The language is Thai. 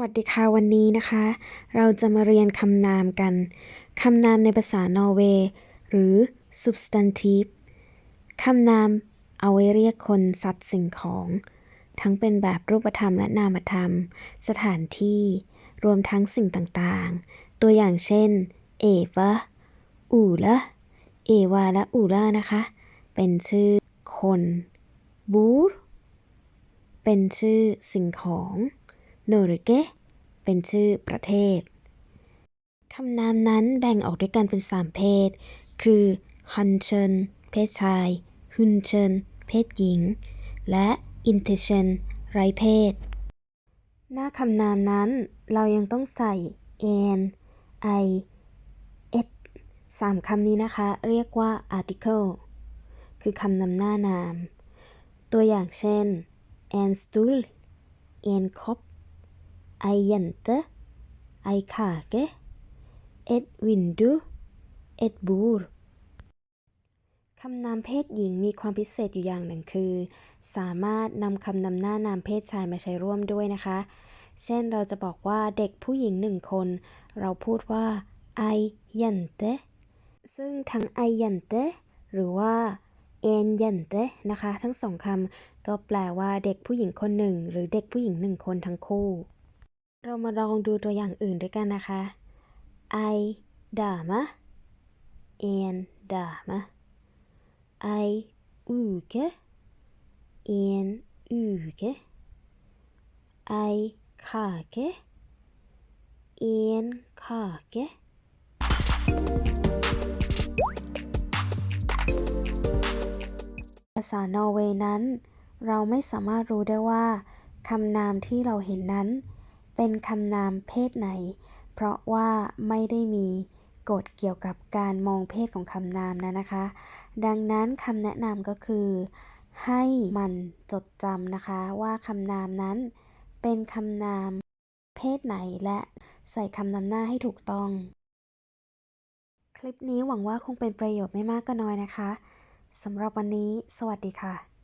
วัสดีค่ะวันนี้นะคะ เราจะมาเรียนคำนามกัน คำนามในภาษานอร์เวย์หรือ substantive คำนามเอาไว้เรียกคนสัตว์สิ่งของ ทั้งเป็นแบบรูปธรรมและนามธรรม สถานที่ รวมทั้งสิ่งต่างๆ ตัวอย่างเช่น เอวะอูละเอวาและอูล่านะคะ เป็นชื่อคนบูรเป็นชื่อสิ่งของ โนริเกะเป็นชื่อประเทศ คำนามนั้นแบ่งออกด้วยกันเป็น3เพศ คือฮันเชนเพศชายฮุนเชนเพศหญิง และอินเทเชนไรเพศ หน้าคำนามนั้นเรายังต้องใส่ an i s สามคำนี้นะคะ เรียกว่า article คือคำนำหน้านาม ตัวอย่างเช่น en stoel en kop ei kake et vindu et bord คำนามเพศหญิงมีความพิเศษอยู่อย่างหนึ่งคือ สามารถนำคำนำหน้านามเพศชายมาใช้ร่วมด้วยนะคะ เช่นเราจะบอกว่าเด็กผู้หญิงหนึ่งคน เราพูดว่า ei jente ซึ่งทั้ง ei jente หรือว่า en jente นะคะ ทั้งสองคำก็แปลว่าเด็กผู้หญิงคนหนึ่ง หรือเด็กผู้หญิงหนึ่งคนทั้งคู่ เรามาลองดูตัวอย่างอื่นด้วยกันนะคะ ei dame en dame ei uke en uke ei kake en kake ภาษานอร์เวย์นั้น เราไม่สามารถรู้ได้ว่าคำนามที่เราเห็นนั้น เป็นคำนามเพศไหน เพราะว่าไม่ได้มีกฎเกี่ยวกับการมองเพศของคำนามนะนะคะ ดังนั้นคำแนะนำก็คือ ให้มันจดจำนะคะว่าคำนามนั้นเป็นคำนามเพศไหนและใส่คำนำหน้าให้ถูกต้อง คลิปนี้หวังว่าคงเป็นประโยชน์ไม่มากก็น้อยนะคะสำหรับวันนี้ สวัสดีค่ะ